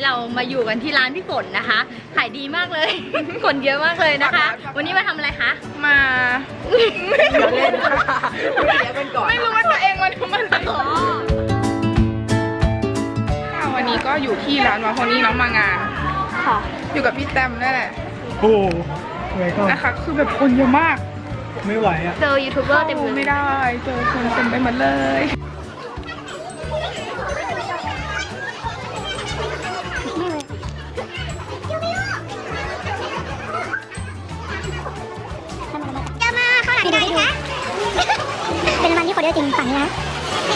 เรามาอยู่กันที่ร้านพี่ฝนนะคะ ขายดีมากเลย คนเยอะมากเลยนะคะ วันนี้มาทำอะไรคะ มาเล่นค่ะเดี๋ยวกันก่อนไม่รู้ว่าตัวเองมาทำอะไรอ๋อค่ะวันนี้ก็อยู่ที่ร้านมาโฮนี่น้องมางานค่ะ อยู่กับพี่แตมนั่นแหละโอ้ไม่ก็นะคะ คือแบบคนเยอะมาก ไม่ไหวอะ เจอยูทูบเบอร์เต็มเข้าเลไม่ยได้ เจอคนเต็มไปหมดเลย จริงฝั่งนี้นะ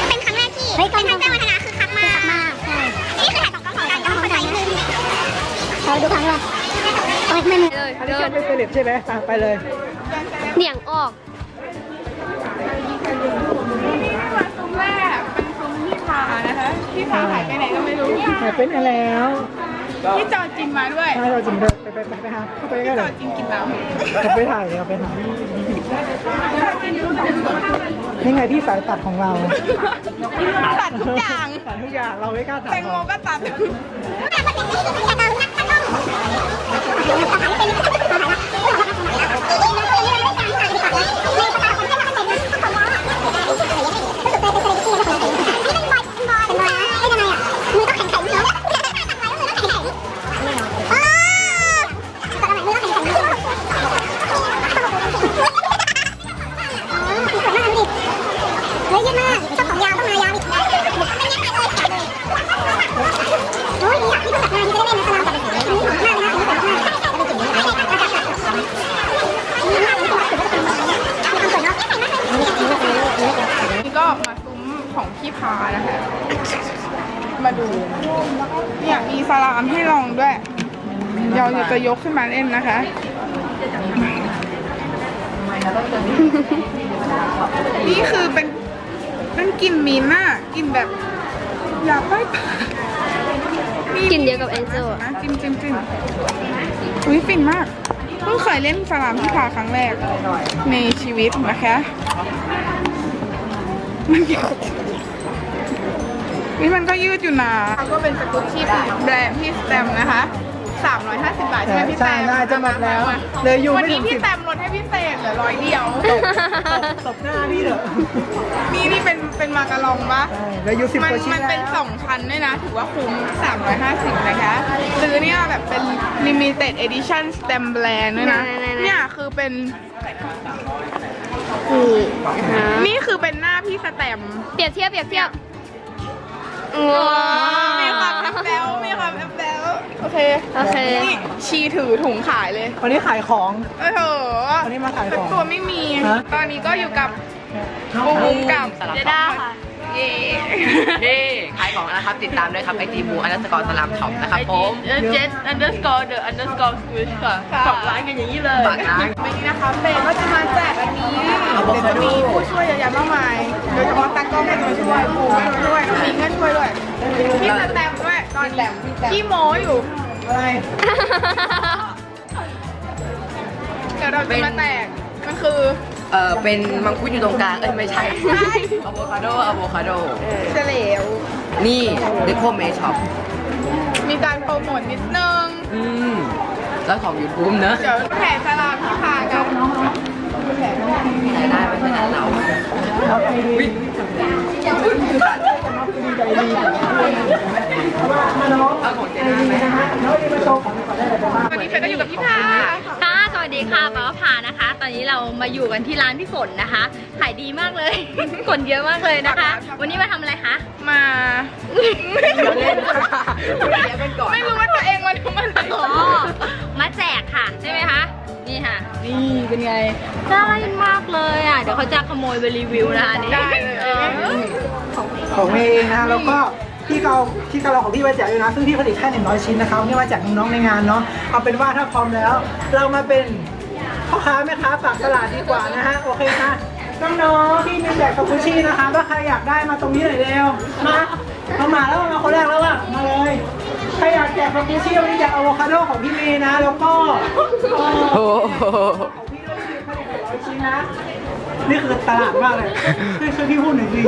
เป็นครั้งแรกที่เป็นทางแจ้งวัฒนะคือคักมากมากใช่นี่คือถ่ายสองกล้องของกันต้องเข้าใจนิดนึงเราดูครั้งเลยโอ้ยไม่มีเลยอันนี้เดิแค่นเป็นเซเลบใช่ไหมอะไปเลยเหนียงออกมาซุ้มแรกเป็นซุ้มพี่พานะคะพี่พาหายไปไหนก็ไม่รู้หายเป็นอะไรแล้วพี่จอจินมาด้วยถ้าเราจริงเดินไปไปไปไปหาเข้าไปพี่ก็จเลอยจินกินน้เขาไปถ่ายเลยเอาไปถ่าย นี่ไงที่สายตัดของเราำตัดทุกอย่างตัดทุกอย่างเราไม่กล้าตัดแตงโมก็ตัด เดี๋ยวจะยกขึ้นมาเล่นนะคะนี่คือเป็นเป็นกลิ่นมิ้นท์อะกลิ่นแบบอยากได้ปากกลิ่นเดียวกับ Angel อะนะจิ้มจิ้มจิ้มอุ้ยฟินมากเพิ่งเคยเล่นสลามพี่พาครั้งแรก ในชีวิตนะคะมันเกี่ยวนี่มันก็ยืดอยู่นะก็เป็นสกุชชี่แบรนด์พี่สแตมนะคะ 350 บาทใช่ไหมพี่แตใช่มน่าจะหมดแล้วเลยอยู่วันไม่นี้ถึงพี่สิบแตมลดให้พี่เศษเหลือร้อยเดียว ตบหน้าพี่เถอะนี่นี่เป็นเป็นมากระลองปะ ใช่เลยอยู่สิบมันกว่าชิ้นมันเป็น แล้วสองชั้นด้วยนะ ถือว่าคุ้ม 350 นะคะ ซื้อเนี่ยแบบเป็น limited edition stem brand ด้วยนะเนี่ยคือเป็นนี่คือเป็นหน้าพี่สแตมป์เปรียบเทียบเปรียบเทียบ มีความแอปแบลมีความแอปแบล โอเคโอเค นี่ชีถือถุงขายเลยวันนี้ขายของ โอ้โหวันนี้มาขายของตัวไม่มี ฮะ ตอนนี้ก็อยู่กับบูมบูมกับเจด้าค่ะ เย่เฮ้ขายของนะครับ ติดตามด้วยครับไอจีบูอันดับสกอร์สลามช็อปนะครับผม เจ็ด underscore the underscore squish ค่ะฝากร้านกันอย่างนี้เลยฝากร้าน วันนี้นะคะเฟย์ก็จะมาแจกอันนี้เดี๋ยวจะมีผู้ช่วยเยอะแยะมากมายโดยเฉพาะตากล้องก็จะมาช่วยบูมก็จะมาช่วยน้องมิงก็ช่วยด้วยพี่สแตมป์ด้ วยตอนนี้พี่โมอยู่ อะไร เดี๋ยวเราจะมาแตก มันคือเออเป็นมังคุดอยู่ตรงกลาง เอ้ยไม่ใช่อะโวคาโดอะโวคาโดเฉลว นี่เดโคเมช็อปมีการโปรโมทนิดนึง อืมแล้วของยูทูบเนอะเดี๋ยวแผ่สลามที่พากันแต่ได้ไม่ใช่ร้านเราเอาไป ดีเอาของเจด้าไหมแล้ววันนี้มาโชว์ของก่อนได้เลยไปบ้างวันนี้เฟย์ก็อยู่กับพี่พาค่ะสวัสดีค่ะปาพานะคะ ตอนนี้เรามาอยู่กันที่ร้านพี่ฝนนะคะ ขายดีมากเลย คนเยอะมากเลยนะคะ วันนี้มาทำอะไรคะ มาเล่นค่ะเดี๋ยวกันก่อนไม่รู้ว่าตัวเองมาทำอะไรอ๋อมาแจกค่ะใช่ไหมคะนี่ค่ะ นี่เป็นไงน่ารักมากเลยอะ เดี๋ยวเขาจะขโมยไปรีวิวนะคะนี่ได้เลยเออของเองนะแล้วก็ ที่เราที่เราของพี่มาแจกด้วยนะซึ่งพี่ผลิตแค่100 ชิ้นนะครับนี่มาแจกน้องๆในงานเนาะเอาเป็นว่าถ้าพร้อมแล้ว เรามาเป็นพ่อค้าแม่ค้าฝากตลาดดีกว่านะฮะโอเคค่ะน้องๆที่มีแจกคาปูชินะคะถ้าใครอยากได้มาตรงนี้หน่อยเร็วมาเอามาแล้วมาคนแรกแล้วอะมาเลยใครอยากแจกคาปูชิวันนี้แจกอะโวคาโดของพี่เมย์นะ แล้วก็เอ่อโอ้โหของพี่ด้วยผลิตร้อยชิ้นนะนี่คือตลาดมากเลยคือคือพี่พูดหนึ่งที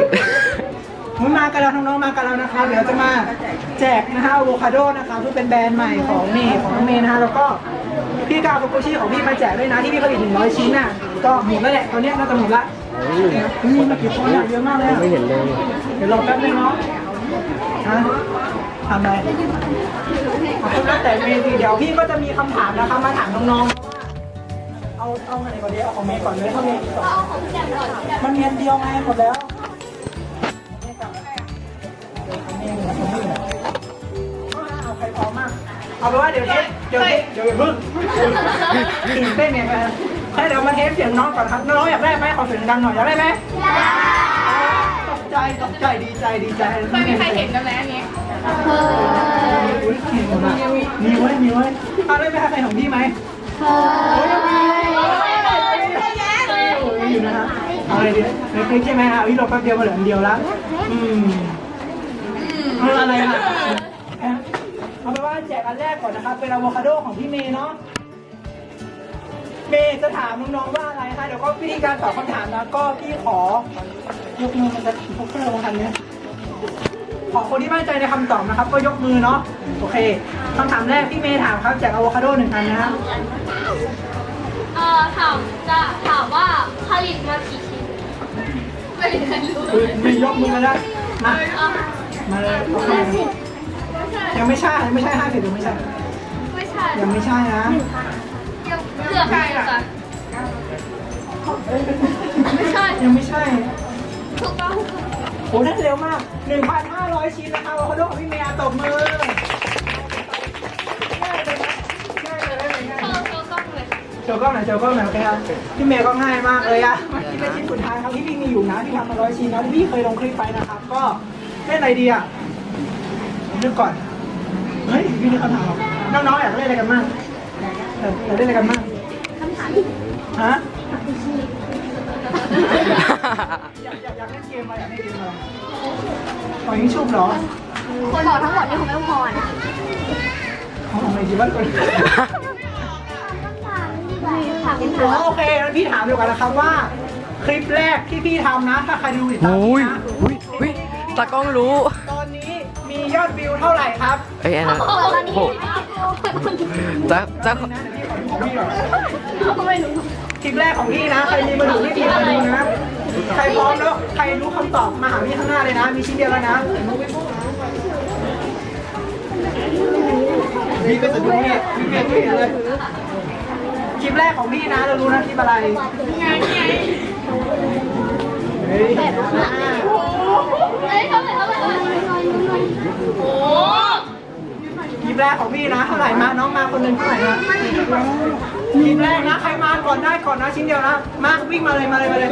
มึงมากันแล้วน้องๆมากันแล้วนะครับเดี๋ยวจะมาแจกนะฮะอะโวคาโดนะคะซึ่เป็นแบรนด์ใหม่ของนี่ของน้องเมย์นะฮะแล้วก็พี่กาวโกชิของพี่มาแจกด้วยนะที่พี่ผลิต100ชิ้นน่ะก็หมดแล้วแหละตอนเนี้ยน่าจะหมดละนี่มากี่คนอะเยอะมากเลยอะไม่เห็นเลยเดี๋ยวรอแป๊บนึงเนาะฮะทำอะไรขอบคุณแล้วแต่เมย์สิเดี๋ยวพี่ก็จะมีคำถามนะคะมาถามน้องๆ เอาเอาอะไรก่อนดีเอาของเมย์ก่อนเลยเท่านี้ก่อนมันเมีอันเดียวไงหมดแล้ว เอาไปนว่าเดี๋ยวเทสเดี๋ยวเทสเดี๋ยวอย่าเพิ่งตื่นเต้นเนี่ยไปให้เดี๋ยวมาเทสเสียงน้องก่อนครับน้องอยากได้ไหมขอเสียงดังหน่อยอยากได้ไหมตกใจตกใจดีใจดีใจไม่มีใครเห็นกันแล้วอันนี้อุ๊ยเก่งมากมีไว้มีไว้เอาได้ไหมคะใครของพี่ไหมโอ้ยยังมีโอ้ยอยู่นะฮะเอาอะไรดีไม่เคยใช่ไหมฮะวิโรแป๊บเดียวมาเหลืออันเดียวแล้วอืมเอออะไรอะเอาไปนว่าแจก อันแรกก่อนนะครับเป็นอะโวคาโดของพี่เมย์เนาะ เมย์จะถามน้องๆว่าอะไรคะ เดี๋ยวก็วิธีการตอบคำถามนะก็พี่ขอยกมือมันจะพกเครื่องมาทันเนี้ยขอคนที่มั่นใจในคำตอบนะครับ ก็ยกมือเนาะ โอเคคำถามแรกพี่เมย์ถามครับแจกอะโวคาโดหนึ่งอันนะฮะเอ่อถามจะถามว่าผลิตมากี่ชิ้นไม่ได้รู้คือมียกมือมาแล้วมามาเลยโอเค ยังไม่ใช่ยังไม่ใช่ห้าสิบยังไม่ใช่ ไม่ใช่ยังไม่ใช่นะยังเกือบใช่ค่ะ ไม่ใช่ ยังไม่ใช่ถูกต้องโหนั่นเร็วมาก 1,500 ชิ้นนะคะอะโวคาโดของพี่เมย์อะตบมือง่ายเลยนะง่ายเลยนะง่าย โชว์โชว์กล้องเลยโจกล้องหน่อยโจกล้องหน่อยโอเคครับพี่เมย์ก็ง่ายมากเลยอะที่เป็นชิ้นสุดท้ายครับที่พี่มีอยู่นะที่ทำมาร้อยชิ้นนะที่พี่เคยลงคลิปไปนะครับ ก็เล่นอะไรดีอะนึกก่อน เฮ้ยพี่นึกคำถามออกน้องๆอยากเล่นอะไรกันบ้างเอออยากเล่นอะไรกันบ้างฮะอยากอยากอยากเล่นเกมอะไรอยากเล่นเกมอะไรต่อยิงชุบเหรอคนบอกทั้งหมดนี่คงไม่พอนะเอาอะไรดีวะคนถามเป็นอ๋อโอเคงั้นพี่ถามดีกว่านะครับว่า คลิปแรกที่พี่ทำนะ ถ้าใครดูติดตามอุ้พี่ยนะ อุ้ยอุ้ยตากล้องรู้ตอนนี้มี ยอดวิวเท่าไหร่ครับเอ้ยอันนั้นโอ้โหจะจะนะเดี๋ยวพี่ขอดูของพี่ก่อนคลิปแรกของพี่นะ ใครมีมาดูพี่ทีมาดูนะ ใครพร้อมแล้ว ใครรู้คำตอบมาหาพี่ข้างหน้าเลยนะ มีชิ้นเดียวแล้วนะพี่ก็จะดูนี่พี่เมย์ไม่เห็นเลยคลิปแรกของพี่นะ เรารู้นะคลิปอะไรเฮ้ยเอ้ยเท่าไหร่เท่าไหร่เท่าไหร่ โอ้คลิปแรกของพี่นะเท่าไหร่มาน้องมาคนหนึ่งเท่าไหร่นะคลิปแรกนะใครมาก่อนได้ก่อนนะชิ้นเดียวนะมาวิ่งมาเลยมาเลยมาเลย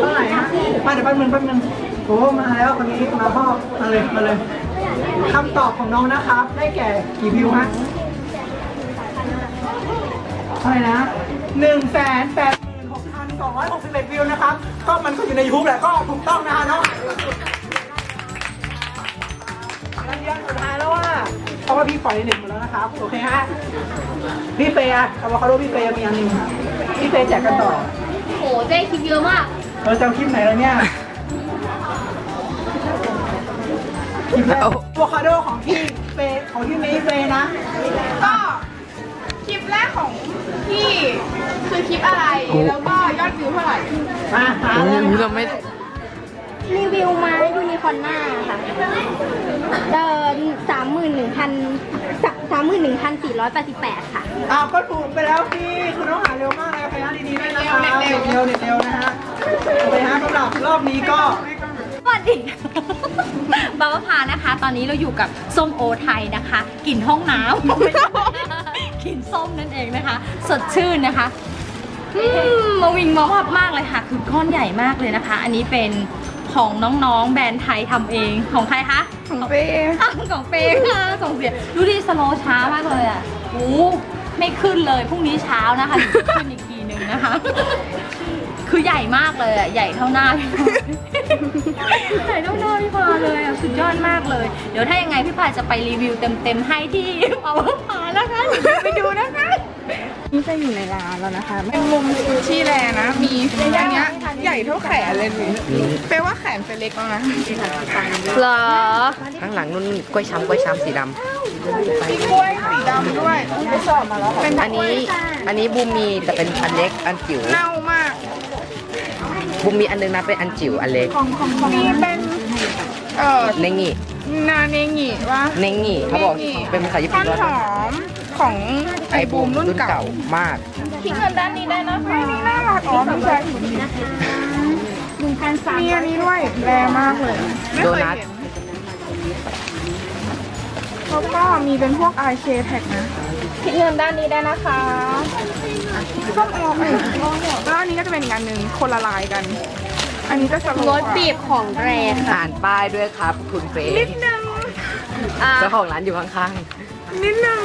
เท่าไหร่ฮะมาเดี๋ยวแป๊บนึงแป๊บนึงโอ้มาแล้วคนนี้มาพ่อมาเลยมาเลยคำตอบของน้องนะครับ ได้แก่กี่วิวฮะเท่าไหร่นะหนึ่งแสนแปดหมื่นหกพันสองร้อยหกสิบเอ็ดวิวนะครับก็มันก็อยู่ในยูทูบแหละก็ถูกต้องนะฮะเนาะ พราะว่าพี่ปล่อยในเน็ตหมดแล้วนะครับ โอเคฮะพี่เฟย์อะอะโวคาโดพี่เฟย์มีอันหนึงครับพี่เฟย์แจกกันต่อ โหเจ๊คลิปเยอะมากเราจะเอาคลิปไหนแล้วเนี่ยคลิปแรกอะโวคาโดของพี่เฟย์ของพี่เมย์เฟย์นะ ก็คลิปแรกของพี่คือคลิปอะไร แล้วก็ยอดวิวเท่าไหร่มาหาอุ้เลยยเราไม่ รีวิวมายูนิคอร์น่าค่ะเดินสามหมื่นหนึ่งพันสามหมื่นหนึ่งพันสี่ร้อยแปดสิบแปดค่ะ อ้าวก็ถูกไปแล้วพี่คือน้องหาเร็วมากเลยพยายามดีๆด้วยนะครับเน็เน็ตตเร็เร็ววเน็ตเร็วนะฮะโอเคฮะสำหรับรอบนี้ก็สวัสดีบาวพานะคะ ตอนนี้เราอยู่กับส้มโอไทยนะคะกลิ่นห้องน้ำกลิ่นส้มนั่นเองนะคะ สดชื่นนะคะอืมมาวิงมาวับมากเลยค่ะ คือก้อนใหญ่มากเลยนะคะ อันนี้เป็น ของน้องๆ แบรนด์ไทยทำเองของใครคะ ของเป้อ้าวของเปย์ค่ะส่งเสียงดูดิสโลว์ช้ามากเลยอะโอ้ไม่ขึ้นเลยพรุ่งนี้เช้านะคะถึงจะขึ้นอีกทีนึงนะคะ คือใหญ่มากเลยอะใหญ่เท่าหน้าพี่พาใหญ่เท่าหน้าพี่พาเลยอะสุดยอดมากเลย เดี๋ยวถ้ายังไงพี่พาจะไปรีวิวเต็มๆให้ที่เอาพานะคะเดี๋ยวไปดูนะคะนี่ จะอยู่ในร้านแล้วนะคะ เป็นมุมซูชิแลนะ มีอันเนี้ยใหญ่เท่าแขนเลยนี่แปลว่าแขนจะเล็กแล้วนะเหรอ ข้างหลังนุ่นกล้วยช้ำกล้วยช้ำสีดำมีกล้วยสีดำด้วยไปสอบมาแล้วเป็นอันนี้ อันนี้บูมมีแต่เป็นอันเล็กอันจิ๋วเน่ามาก บูมมีอันนึงนะเป็นอันจิ๋วอันเล็กมีเป็นเอ่อเนงินาเนงิว่าเนงิเขาบอกเป็นภาษาญี่ปุ่นต้นว่าหอมของ ไอไอบูบูมมรุ่นรุ่นเก่าเก่ามากทิ้งเงินด้านนี้ได้นะคะ นี่น่ารักอ๋อไม่ใช่มีอันนี้ด้วยแรงมากเลยไม่เคยเห็นแล้วก็มีเป็นพวก i k t a g นะคิดเงินด้านนี้ได้นะคะส้มโอเอ้ยแล้วอันนี้ก็จะเป็นอีกอันหนึ่งคนละลายกัน อันนี้จะสโลรถบีบของแรนค่ะอ่านป้ายด้วยครับ คุณเฟนิย์ดนึงอะเจ้าของร้านอยู่ข้างนิดนึง